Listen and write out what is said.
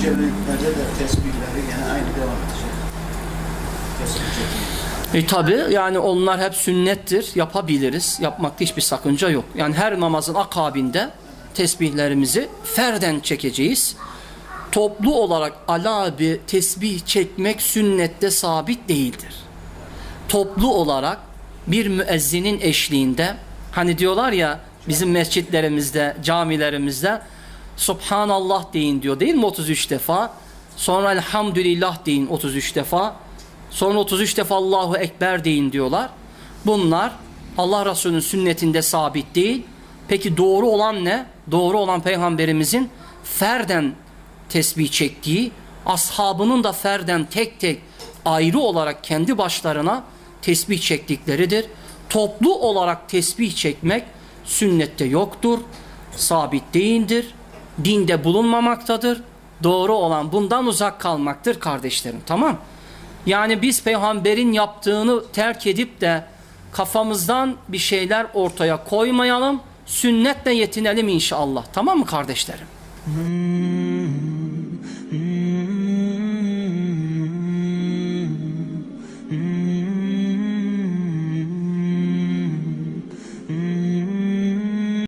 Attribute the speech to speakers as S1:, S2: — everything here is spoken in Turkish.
S1: tesbihleri yine aynı devam edecek.
S2: E tabi yani onlar hep sünnettir. Yapabiliriz. Yapmakta hiçbir sakınca yok. Yani her namazın akabinde tesbihlerimizi ferden çekeceğiz. Toplu olarak ala abi tesbih çekmek sünnette sabit değildir. Toplu olarak bir müezzinin eşliğinde hani diyorlar ya bizim mescitlerimizde, camilerimizde Subhanallah deyin diyor değil mi 33 defa? Sonra Elhamdülillah deyin 33 defa. Sonra 33 defa Allahu Ekber deyin diyorlar. Bunlar Allah Resulü'nün sünnetinde sabit değil. Peki doğru olan ne? Doğru olan peygamberimizin ferden tesbih çektiği, ashabının da ferden tek tek ayrı olarak kendi başlarına tesbih çektikleridir. Toplu olarak tesbih çekmek sünnette yoktur, sabit değildir, dinde bulunmamaktadır. Doğru olan bundan uzak kalmaktır kardeşlerim. Tamam? Yani biz peygamberin yaptığını terk edip de kafamızdan bir şeyler ortaya koymayalım. Sünnetle yetinelim inşallah. Tamam mı kardeşlerim?